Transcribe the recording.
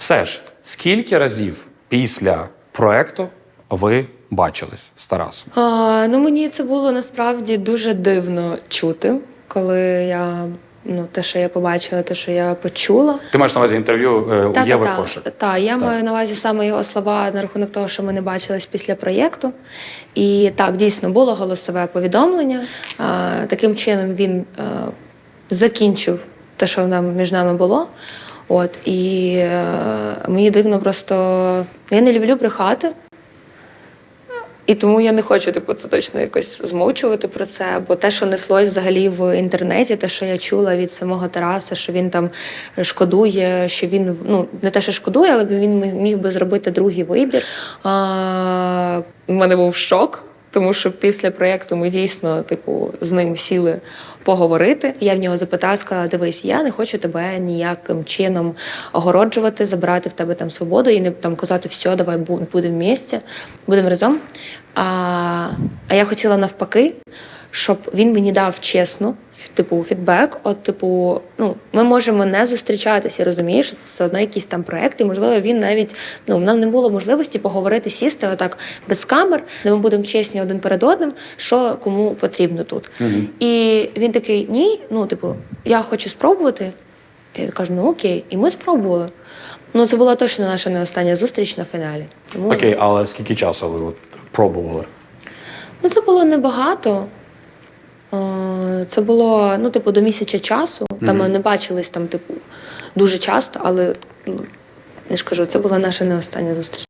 Все ж, скільки разів після проекту ви бачились з Тарасом? А, ну мені це було насправді дуже дивно чути, коли я ну те, що я побачила, те, що я почула. Ти маєш на увазі інтерв'ю е, у Єви Кошик? та, та, я Так. маю на увазі саме його слова на рахунок того, що ми не бачились після проєкту. І так, дійсно було голосове повідомлення. А, таким чином він е, закінчив те, що нам між нами було. От і е, мені дивно просто я не люблю брехати. І тому я не хочу типу, це точно якось змовчувати про це. Бо те, що неслось взагалі в інтернеті, те, що я чула від самого Тараса, що він там шкодує, що він ну не те, що шкодує, але він міг- би зробити другий вибір. У мене був шок. Тому що після проєкту ми дійсно, типу, з ним сіли поговорити. Я в нього запитала, сказала: дивись, я не хочу тебе ніяким чином огороджувати, забирати в тебе там свободу і не там казати, все, давай бу- в місті, будемо разом. А, а я хотіла навпаки, щоб він мені дав чесно, типу, фідбек. От, типу, ну, ми можемо не зустрічатися, розумієш, це все одно якийсь там проект, і можливо він навіть ну нам не було можливості поговорити, сісти отак без камер, де ми будемо чесні один перед одним, що кому потрібно тут. Угу. І він такий: ні, ну, типу, я хочу спробувати. Я кажу, ну окей, і ми спробували. Ну, це була точно наша не остання зустріч на фіналі. Тому Окей, але скільки часу ви от пробували? ну це було небагато. Це було ну, типу, до місяця часу. Там ми не бачились там, типу, дуже часто, але ну, я ж кажу, це була наша не остання зустріч.